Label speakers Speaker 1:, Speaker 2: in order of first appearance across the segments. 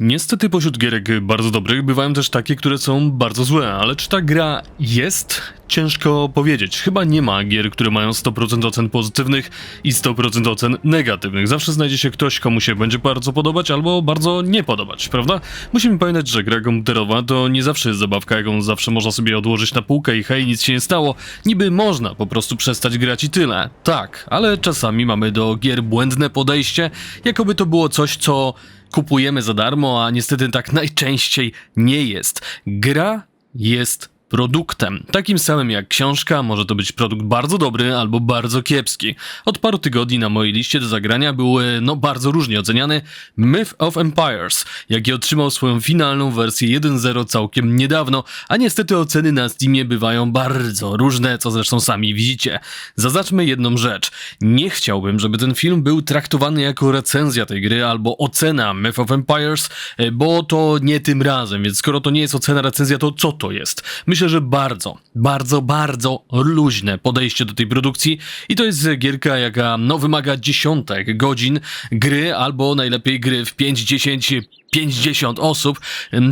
Speaker 1: Niestety pośród gierek bardzo dobrych bywają też takie, które są bardzo złe, ale czy ta gra jest? Ciężko powiedzieć. Chyba nie ma gier, które mają 100% ocen pozytywnych i 100% ocen negatywnych. Zawsze znajdzie się ktoś, komu się będzie bardzo podobać albo bardzo nie podobać, prawda? Musimy pamiętać, że gra komputerowa to nie zawsze jest zabawka, jaką zawsze można sobie odłożyć na półkę i hej, nic się nie stało. Niby można po prostu przestać grać i tyle. Tak, ale czasami mamy do gier błędne podejście, jakoby to było coś, co kupujemy za darmo, a niestety tak najczęściej nie jest. Gra jest produktem. Takim samym jak książka, może to być produkt bardzo dobry albo bardzo kiepski. Od paru tygodni na mojej liście do zagrania był, e, no bardzo różnie oceniany Myth of Empires, jaki otrzymał swoją finalną wersję 1.0 całkiem niedawno, a niestety oceny na Steamie bywają bardzo różne, co zresztą sami widzicie. Zaznaczmy jedną rzecz. Nie chciałbym, żeby ten film był traktowany jako recenzja tej gry albo ocena Myth of Empires, e, bo to nie tym razem, więc skoro to nie jest ocena, recenzja, to co to jest? Myślę, że bardzo, bardzo, bardzo luźne podejście do tej produkcji. I to jest gierka, jaka no, wymaga dziesiątek godzin gry albo najlepiej gry w 5, 10, 50 osób.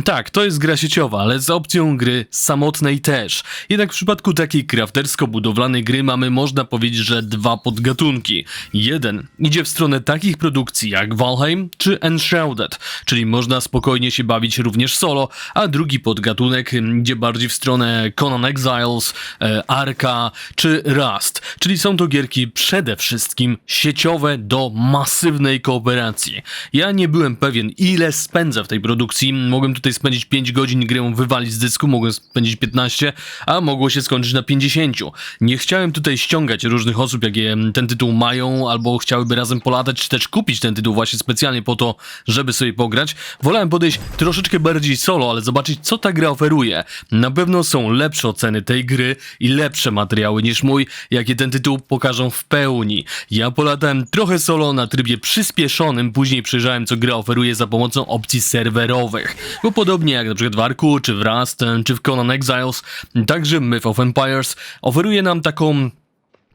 Speaker 1: Tak, to jest gra sieciowa, ale z opcją gry samotnej też. Jednak w przypadku takiej craftersko-budowlanej gry mamy, można powiedzieć, że dwa podgatunki. Jeden idzie w stronę takich produkcji jak Valheim czy Enshrouded, czyli można spokojnie się bawić również solo, a drugi podgatunek idzie bardziej w stronę Conan Exiles, e, Arka czy Rust, czyli są to gierki przede wszystkim sieciowe do masywnej kooperacji. Ja nie byłem pewien, ile spędzę w tej produkcji. Mogłem tutaj spędzić 5 godzin, grę wywalić z dysku, mogłem spędzić 15, a mogło się skończyć na 50. Nie chciałem tutaj ściągać różnych osób, jakie ten tytuł mają, albo chciałyby razem polatać, czy też kupić ten tytuł właśnie specjalnie po to, żeby sobie pograć. Wolałem podejść troszeczkę bardziej solo, ale zobaczyć, co ta gra oferuje. Na pewno są lepsze oceny tej gry i lepsze materiały niż mój, jakie ten tytuł pokażą w pełni. Ja polatałem trochę solo na trybie przyspieszonym, później przejrzałem, co gra oferuje za pomocą opcji serwerowych. Bo podobnie jak przykład w Arku, czy w Rust, czy w Conan Exiles, także Myth of Empires oferuje nam taką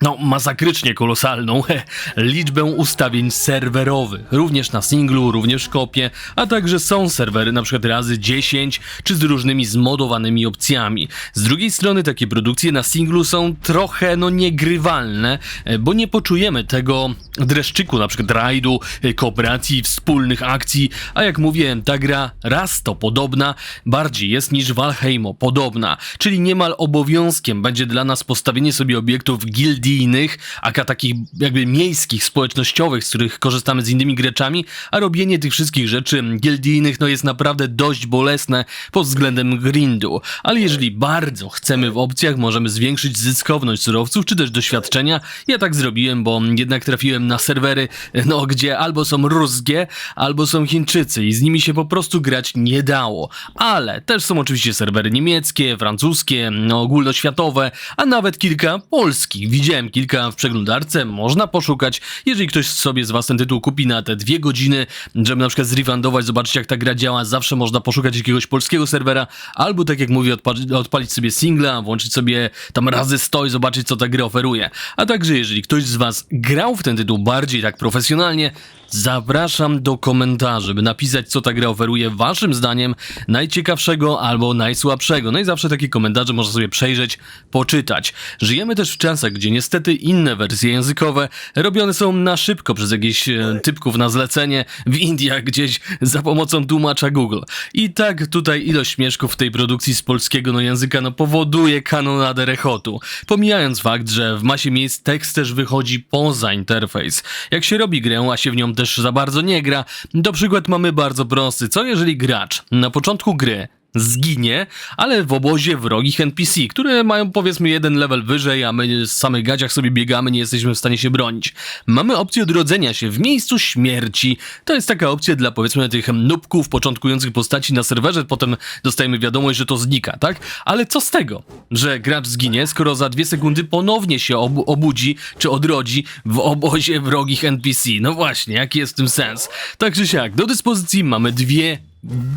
Speaker 1: no, masakrycznie kolosalną liczbę ustawień serwerowych, również na singlu, również kopie, a także są serwery na przykład razy 10, czy z różnymi zmodowanymi opcjami. Z drugiej strony takie produkcje na singlu są trochę, no, niegrywalne, e, bo nie poczujemy tego dreszczyku, na przykład rajdu, e, kooperacji, wspólnych akcji, a jak mówię, ta gra raz to podobna, bardziej jest niż Valheimo podobna, czyli niemal obowiązkiem będzie dla nas postawienie sobie obiektów gildijnych, aka takich jakby miejskich, społecznościowych, z których korzystamy z innymi graczami, a robienie tych wszystkich rzeczy gildijnych no jest naprawdę dość bolesne pod względem grindu. Ale jeżeli bardzo chcemy w opcjach, możemy zwiększyć zyskowność surowców, czy też doświadczenia. Ja tak zrobiłem, bo jednak trafiłem na serwery, no gdzie albo są ruskie, albo są Chińczycy i z nimi się po prostu grać nie dało. Ale też są oczywiście serwery niemieckie, francuskie, no ogólnoświatowe, a nawet kilka polskich. Widziałem kilka w przeglądarce, można poszukać. Jeżeli ktoś sobie z was ten tytuł kupi na te dwie godziny, żeby na przykład zrefundować, zobaczyć jak ta gra działa, zawsze można poszukać jakiegoś polskiego serwera, albo tak jak mówię, odpa- odpalić sobie singla, włączyć sobie tam razy 100 i zobaczyć co ta gra oferuje. A także jeżeli ktoś z was grał w ten tytuł bardziej tak profesjonalnie, Zapraszam do komentarzy, by napisać, co ta gra oferuje waszym zdaniem najciekawszego albo najsłabszego. No i zawsze takie komentarze można sobie przejrzeć, poczytać. Żyjemy też w czasach, gdzie niestety inne wersje językowe robione są na szybko przez jakichś e, typków na zlecenie w Indiach gdzieś za pomocą tłumacza Google. I tak tutaj ilość śmieszków w tej produkcji z polskiego no języka no powoduje kanonadę rechotu. Pomijając fakt, że w masie miejsc tekst też wychodzi poza interfejs. Jak się robi grę, a się w nią też za bardzo nie gra, to przykład mamy bardzo prosty. Co jeżeli gracz na początku gry zginie, ale w obozie wrogich NPC, które mają powiedzmy jeden level wyżej, a my z samych gadziach sobie biegamy, nie jesteśmy w stanie się bronić. Mamy opcję odrodzenia się w miejscu śmierci. To jest taka opcja dla powiedzmy tych nubków, początkujących postaci na serwerze, potem dostajemy wiadomość, że to znika, tak? Ale co z tego, że gracz zginie, skoro za dwie sekundy ponownie się obu obudzi, czy odrodzi w obozie wrogich NPC? No właśnie, jaki jest w tym sens? Tak czy siak, do dyspozycji mamy dwie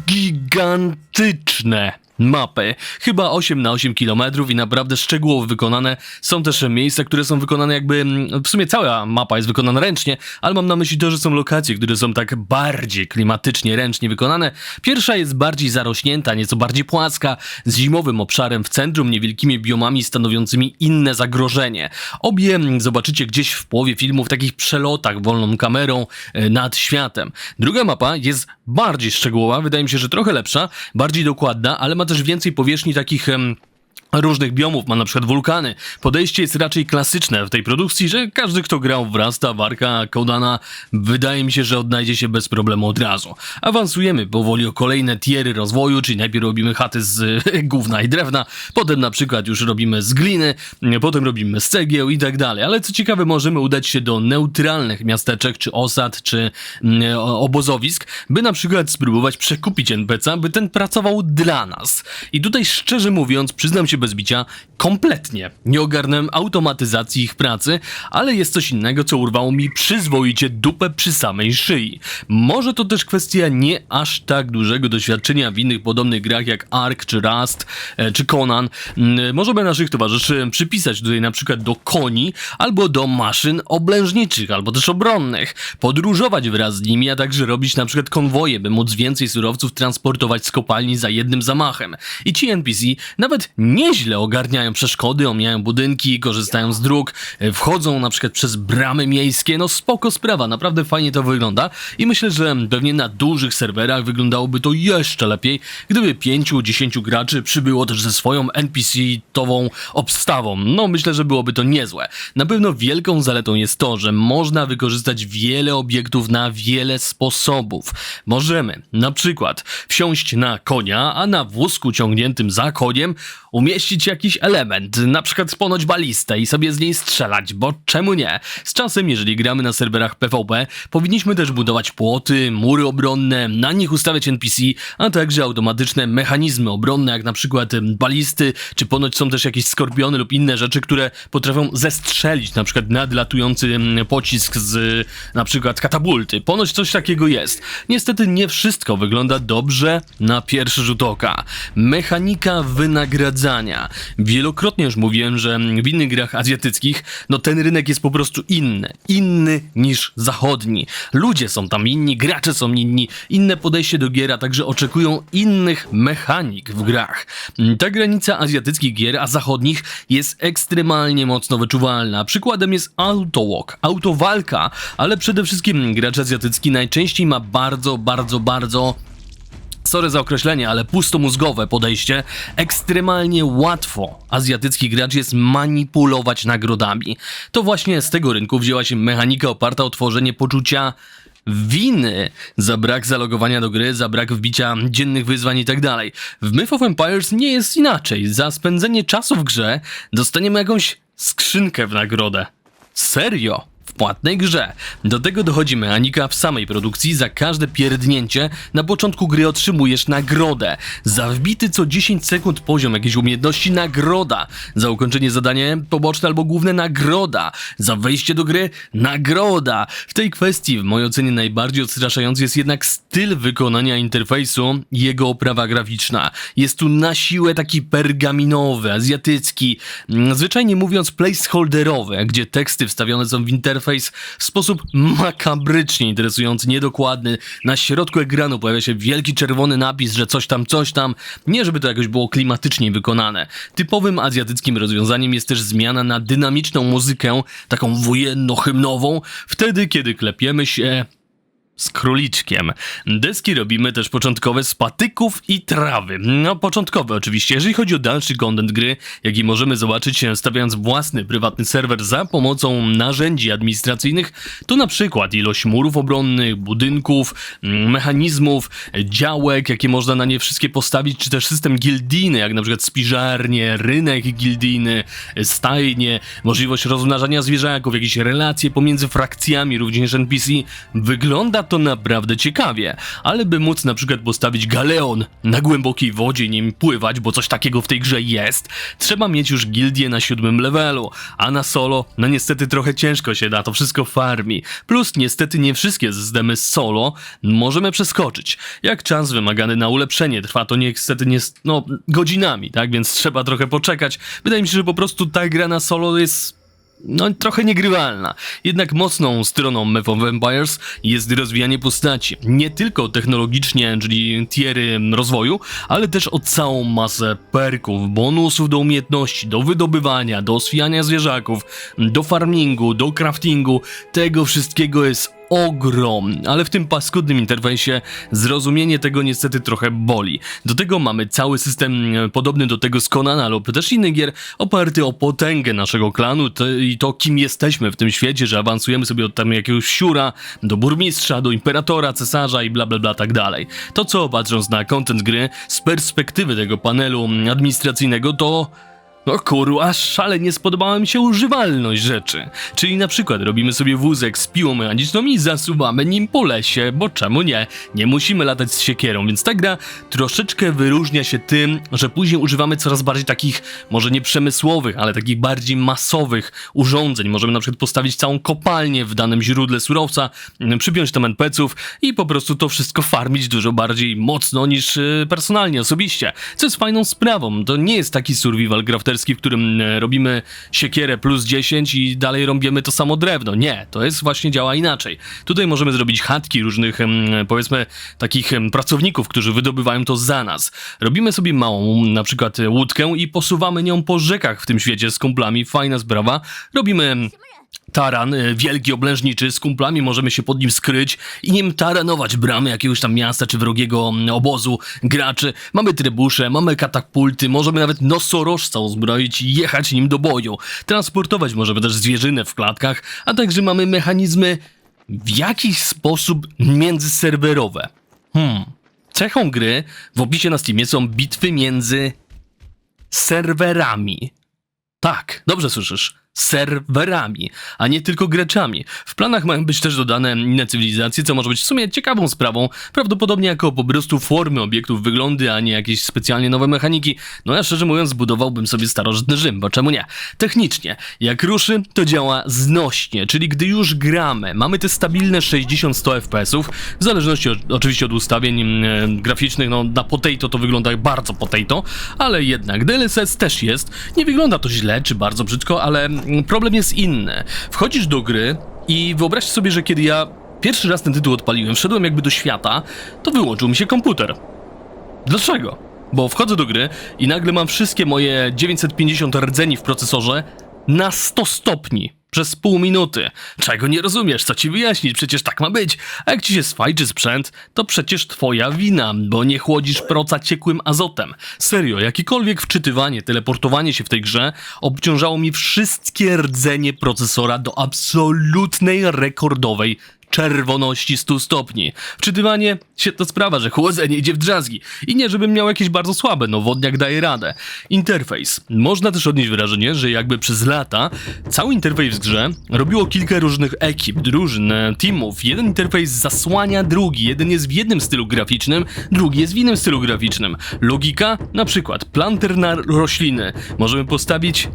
Speaker 1: gigantyczne mapy. Chyba 8 na 8 km i naprawdę szczegółowo wykonane. Są też miejsca, które są wykonane jakby, mm, w sumie cała mapa jest wykonana ręcznie, ale mam na myśli to, że są lokacje, które są tak bardziej klimatycznie, ręcznie wykonane. Pierwsza jest bardziej zarośnięta, nieco bardziej płaska, z zimowym obszarem w centrum, niewielkimi biomami stanowiącymi inne zagrożenie. Obie mm, zobaczycie gdzieś w połowie filmu w takich przelotach wolną kamerą e, nad światem. Druga mapa jest bardziej szczegółowa, wydaje mi się, że trochę lepsza, bardziej dokładna, ale ma też więcej powierzchni takich... Różnych biomów, ma na przykład wulkany. Podejście jest raczej klasyczne w tej produkcji, że każdy, kto grał w Rasta, Warka, Kodana, wydaje mi się, że odnajdzie się bez problemu od razu. Awansujemy powoli o kolejne tiery rozwoju, czyli najpierw robimy chaty z gówna i drewna, potem na przykład już robimy z gliny, potem robimy z cegieł i tak dalej. Ale co ciekawe, możemy udać się do neutralnych miasteczek, czy osad, czy mm, obozowisk, by na przykład spróbować przekupić NPC, by ten pracował dla nas. I tutaj szczerze mówiąc, przyznam się bez bicia, kompletnie nie ogarnąłem automatyzacji ich pracy, ale jest coś innego, co urwało mi przyzwoicie dupę przy samej szyi. Może to też kwestia nie aż tak dużego doświadczenia w innych podobnych grach jak Ark, czy Rust, e, czy Conan. Mm, Możemy naszych towarzyszy przypisać tutaj na przykład do koni, albo do maszyn oblężniczych, albo też obronnych. Podróżować wraz z nimi, a także robić na przykład konwoje, by móc więcej surowców transportować z kopalni za jednym zamachem. I ci NPC nawet nieźle ogarniają przeszkody, omijają budynki, korzystają z dróg, e, wchodzą na przykład przez bramy miejskie, no spoko sprawa, naprawdę fajnie to wygląda i myślę, że pewnie na dużych serwerach wyglądałoby to jeszcze lepiej, gdyby 5-10 graczy przybyło też ze swoją NPC-tową obstawą. No myślę, że byłoby to niezłe. Na pewno wielką zaletą jest to, że można wykorzystać wiele obiektów na wiele sposobów. Możemy na przykład wsiąść na konia, a na wózku ciągniętym za koniem umieścić jakiś element, na przykład ponoć balistę i sobie z niej strzelać, bo czemu nie? Z czasem, jeżeli gramy na serwerach PvP, powinniśmy też budować płoty, mury obronne, na nich ustawiać NPC, a także automatyczne mechanizmy obronne, jak na przykład balisty, czy ponoć są też jakieś skorpiony lub inne rzeczy, które potrafią zestrzelić na przykład nadlatujący pocisk z na przykład katapulty. Ponoć coś takiego jest. Niestety nie wszystko wygląda dobrze na pierwszy rzut oka. Mechanika wynagradzania. Wielokrotnie już mówiłem, że w innych grach azjatyckich, no ten rynek jest po prostu inny. Inny niż zachodni. Ludzie są tam inni, gracze są inni, inne podejście do gier, a także oczekują innych mechanik w grach. Ta granica azjatyckich gier, a zachodnich jest ekstremalnie mocno wyczuwalna. Przykładem jest autowalk, autowalka, ale przede wszystkim gracz azjatycki najczęściej ma bardzo, bardzo, bardzo sorry za określenie, ale pustomózgowe podejście, ekstremalnie łatwo azjatycki gracz jest manipulować nagrodami. To właśnie z tego rynku wzięła się mechanika oparta o tworzenie poczucia winy za brak zalogowania do gry, za brak wbicia dziennych wyzwań i tak dalej. W Myth of Empires nie jest inaczej. Za spędzenie czasu w grze dostaniemy jakąś skrzynkę w nagrodę. Serio? W płatnej grze. Do tego dochodzi mechanika w samej produkcji. Za każde pierdnięcie na początku gry otrzymujesz nagrodę. Za wbity co 10 sekund poziom jakiejś umiejętności nagroda. Za ukończenie zadania poboczne albo główne nagroda. Za wejście do gry nagroda. W tej kwestii w mojej ocenie najbardziej odstraszający jest jednak styl wykonania interfejsu jego oprawa graficzna. Jest tu na siłę taki pergaminowy, azjatycki, mm, zwyczajnie mówiąc placeholderowy, gdzie teksty wstawione są w interfejs w sposób makabrycznie interesujący, niedokładny. Na środku ekranu pojawia się wielki czerwony napis, że coś tam, coś tam. Nie żeby to jakoś było klimatycznie wykonane. Typowym azjatyckim rozwiązaniem jest też zmiana na dynamiczną muzykę, taką wojenno-hymnową, wtedy kiedy klepiemy się z króliczkiem. Deski robimy też początkowe z patyków i trawy. No, początkowe oczywiście. Jeżeli chodzi o dalszy content gry, jaki możemy zobaczyć e, stawiając własny prywatny serwer za pomocą narzędzi administracyjnych, to na przykład ilość murów obronnych, budynków, mm, mechanizmów, działek, jakie można na nie wszystkie postawić, czy też system gildijny, jak na przykład spiżarnie, rynek gildijny, e, stajnie, możliwość rozmnażania zwierzaków, jakieś relacje pomiędzy frakcjami, również NPC, wygląda To naprawdę ciekawie, ale by móc na przykład postawić galeon na głębokiej wodzie i nim pływać, bo coś takiego w tej grze jest, trzeba mieć już gildię na siódmym levelu, a na solo, no niestety trochę ciężko się da to wszystko farmi. Plus niestety nie wszystkie systemy solo możemy przeskoczyć. Jak czas wymagany na ulepszenie trwa to niestety nie, no, godzinami, tak, więc trzeba trochę poczekać. Wydaje mi się, że po prostu ta gra na solo jest no trochę niegrywalna. Jednak mocną stroną Myth of Empires jest rozwijanie postaci. Nie tylko technologicznie, czyli tiery rozwoju, ale też o całą masę perków, bonusów do umiejętności, do wydobywania, do oswijania zwierzaków, do farmingu, do craftingu. Tego wszystkiego jest ogrom, ale w tym paskudnym interfejsie zrozumienie tego niestety trochę boli. Do tego mamy cały system e, podobny do tego z Konana lub też innych gier, oparty o potęgę naszego klanu to, i to kim jesteśmy w tym świecie, że awansujemy sobie od tam jakiegoś siura do burmistrza, do imperatora, cesarza i bla bla bla tak dalej. To co patrząc na content gry z perspektywy tego panelu administracyjnego to no kurwa, szalenie spodobała mi się używalność rzeczy. Czyli na przykład robimy sobie wózek z piłą mechaniczną i zasuwamy nim po lesie, bo czemu nie? Nie musimy latać z siekierą, więc ta gra troszeczkę wyróżnia się tym, że później używamy coraz bardziej takich, może nie przemysłowych, ale takich bardziej masowych urządzeń. Możemy na przykład postawić całą kopalnię w danym źródle surowca, mm, przypiąć tam NPC-ów i po prostu to wszystko farmić dużo bardziej mocno niż yy, personalnie, osobiście. Co jest fajną sprawą. To nie jest taki survival w którym e, robimy siekierę plus 10 i dalej robimy to samo drewno. Nie, to jest właśnie działa inaczej. Tutaj możemy zrobić chatki różnych, powiedzmy, takich pracowników, którzy wydobywają to za nas. Robimy sobie małą, na przykład łódkę i posuwamy nią po rzekach w tym świecie z kumplami. Fajna sprawa. Robimy taran, y, wielki oblężniczy, z kumplami możemy się pod nim skryć i nim taranować bramy jakiegoś tam miasta czy wrogiego mm, obozu graczy. Mamy trybusze, mamy katapulty, możemy nawet nosorożca uzbroić i jechać nim do boju. Transportować możemy też zwierzynę w klatkach, a także mamy mechanizmy w jakiś sposób międzyserwerowe. Hmm. Cechą gry w opisie na Steamie są bitwy między serwerami. Tak, dobrze słyszysz. Serwerami, a nie tylko graczami. W planach mają być też dodane inne cywilizacje, co może być w sumie ciekawą sprawą. Prawdopodobnie jako po prostu formy obiektów, wyglądy, a nie jakieś specjalnie nowe mechaniki. No ja szczerze mówiąc zbudowałbym sobie starożytny Rzym, bo czemu nie? Technicznie, jak ruszy, to działa znośnie, czyli gdy już gramy, mamy te stabilne 60-100 FPS-ów, w zależności od, oczywiście od ustawień mm, graficznych, no na potato to wygląda bardzo potato, ale jednak DLSS też jest. Nie wygląda to źle, czy bardzo brzydko, ale problem jest inny. Wchodzisz do gry i wyobraź sobie, że kiedy ja pierwszy raz ten tytuł odpaliłem, wszedłem jakby do świata, to wyłączył mi się komputer. Dlaczego? Bo wchodzę do gry i nagle mam wszystkie moje 950 rdzeni w procesorze na 100 stopni przez pół minuty. Czego nie rozumiesz, co ci wyjaśnić, przecież tak ma być. A jak ci się sfajczy sprzęt, to przecież twoja wina, bo nie chłodzisz proca ciekłym azotem. Serio, jakiekolwiek wczytywanie, teleportowanie się w tej grze obciążało mi wszystkie rdzenie procesora do absolutnej rekordowej czerwoności 100 stopni. Wczytywanie, świetna sprawa, że chłodzenie idzie w drzazgi. I nie, żebym miał jakieś bardzo słabe, no wodniak daje radę. Interfejs. Można też odnieść wrażenie, że jakby przez lata cały interfejs w grze robiło kilka różnych ekip, drużyn, e, teamów. Jeden interfejs zasłania drugi. Jeden jest w jednym stylu graficznym, drugi jest w innym stylu graficznym. Logika? Na przykład planter na rośliny. Możemy postawić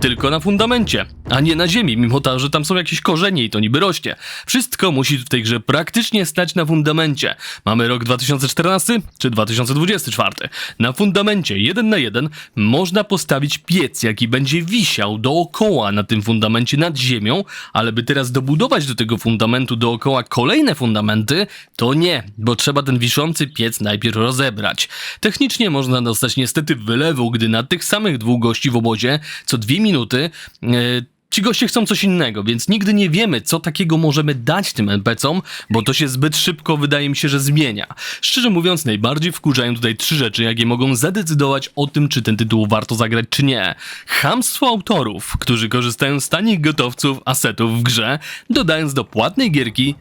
Speaker 1: tylko na fundamencie, a nie na ziemi, mimo to, że tam są jakieś korzenie i to niby rośnie. Wszystko musi w tej grze praktycznie stać na fundamencie. Mamy rok 2014 czy 2024. Na fundamencie jeden na jeden można postawić piec, jaki będzie wisiał dookoła na tym fundamencie nad ziemią, ale by teraz dobudować do tego fundamentu dookoła kolejne fundamenty, to nie, bo trzeba ten wiszący piec najpierw rozebrać. Technicznie można dostać niestety wylewu, gdy na tych samych dwóch gości w obozie co dwie minuty e, Ci goście chcą coś innego, więc nigdy nie wiemy, co takiego możemy dać tym NPC-om, bo to się zbyt szybko wydaje mi się, że zmienia. Szczerze mówiąc, najbardziej wkurzają tutaj trzy rzeczy, jakie mogą zadecydować o tym, czy ten tytuł warto zagrać, czy nie. Chamstwo autorów, którzy korzystają z tanich gotowców, asetów w grze, dodając do płatnej gierki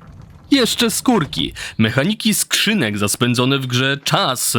Speaker 1: jeszcze skórki, mechaniki skrzynek za spędzony w grze czas,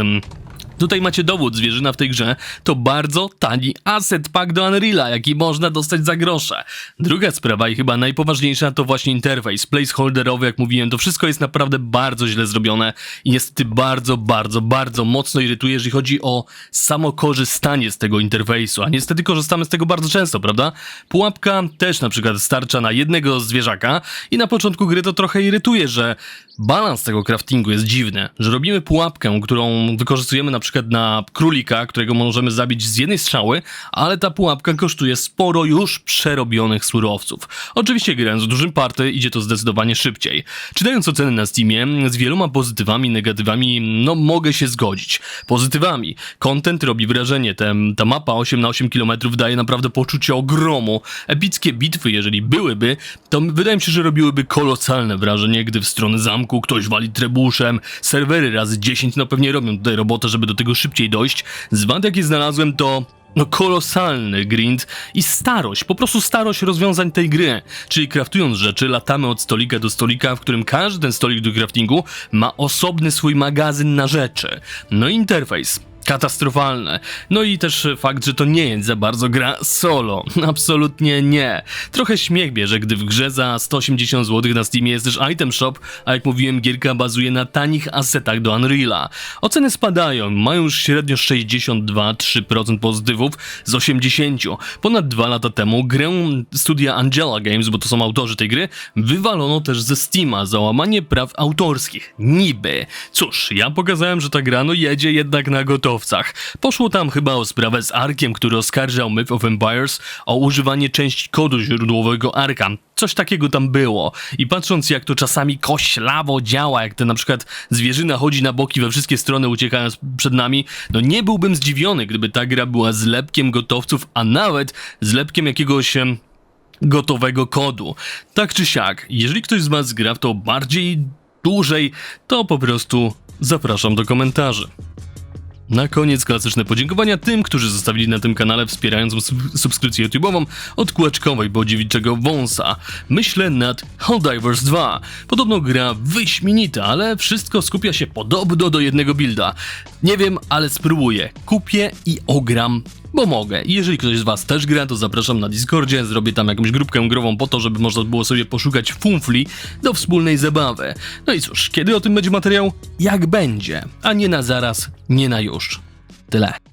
Speaker 1: Tutaj macie dowód, zwierzyna w tej grze to bardzo tani asset pack do Unreala, jaki można dostać za grosze. Druga sprawa i chyba najpoważniejsza to właśnie interfejs, placeholderowy, jak mówiłem, to wszystko jest naprawdę bardzo źle zrobione i niestety bardzo, bardzo, bardzo mocno irytuje, jeżeli chodzi o samo korzystanie z tego interfejsu, a niestety korzystamy z tego bardzo często, prawda? Pułapka też na przykład starcza na jednego zwierzaka i na początku gry to trochę irytuje, że balans tego craftingu jest dziwny, że robimy pułapkę, którą wykorzystujemy na przykład na królika, którego możemy zabić z jednej strzały, ale ta pułapka kosztuje sporo już przerobionych surowców. Oczywiście grając w dużym party idzie to zdecydowanie szybciej. Czytając oceny na Steamie, z wieloma pozytywami, negatywami, no mogę się zgodzić. Pozytywami. Content robi wrażenie, Tem, ta mapa 8 na 8 km daje naprawdę poczucie ogromu. Epickie bitwy, jeżeli byłyby, to wydaje mi się, że robiłyby kolosalne wrażenie, gdy w stronę zamku ktoś wali trebuszem. Serwery razy 10 no pewnie robią tutaj robotę, żeby do tego szybciej dojść. Z wad jakie znalazłem to no kolosalny grind i starość, po prostu starość rozwiązań tej gry. Czyli craftując rzeczy, latamy od stolika do stolika, w którym każdy stolik do craftingu ma osobny swój magazyn na rzeczy. No i interfejs. Katastrofalne. No i też fakt, że to nie jest za bardzo gra solo. Absolutnie nie. Trochę śmiech bierze, gdy w grze za 180 zł na Steamie jest też item shop, a jak mówiłem, gierka bazuje na tanich asetach do Unreala. Oceny spadają, mają już średnio 62-3% pozytywów z 80. Ponad dwa lata temu grę studia Angela Games, bo to są autorzy tej gry, wywalono też ze Steama za łamanie praw autorskich. Niby. Cóż, ja pokazałem, że ta gra no jedzie jednak na gotowcach. Poszło tam chyba o sprawę z Arkiem, który oskarżał Myth of Empires o używanie części kodu źródłowego Arka. Coś takiego tam było. I patrząc jak to czasami koślawo działa, jak to na przykład zwierzyna chodzi na boki we wszystkie strony uciekając przed nami, no nie byłbym zdziwiony, gdyby ta gra była zlepkiem gotowców, a nawet zlepkiem jakiegoś... gotowego kodu. Tak czy siak, jeżeli ktoś z Was gra w to bardziej, dłużej, to po prostu zapraszam do komentarzy. Na koniec klasyczne podziękowania tym, którzy zostawili na tym kanale wspierając sub- subskrypcję YouTube'ową od kółeczkowej bodziewiczego wąsa. Myślę nad Helldivers 2. Podobno gra wyśmienita, ale wszystko skupia się podobno do jednego builda. Nie wiem, ale spróbuję. Kupię i ogram bo mogę. Jeżeli ktoś z Was też gra, to zapraszam na Discordzie, zrobię tam jakąś grupkę grową po to, żeby można było sobie poszukać funfli do wspólnej zabawy. No i cóż, kiedy o tym będzie materiał? Jak będzie, a nie na zaraz, nie na już. Tyle.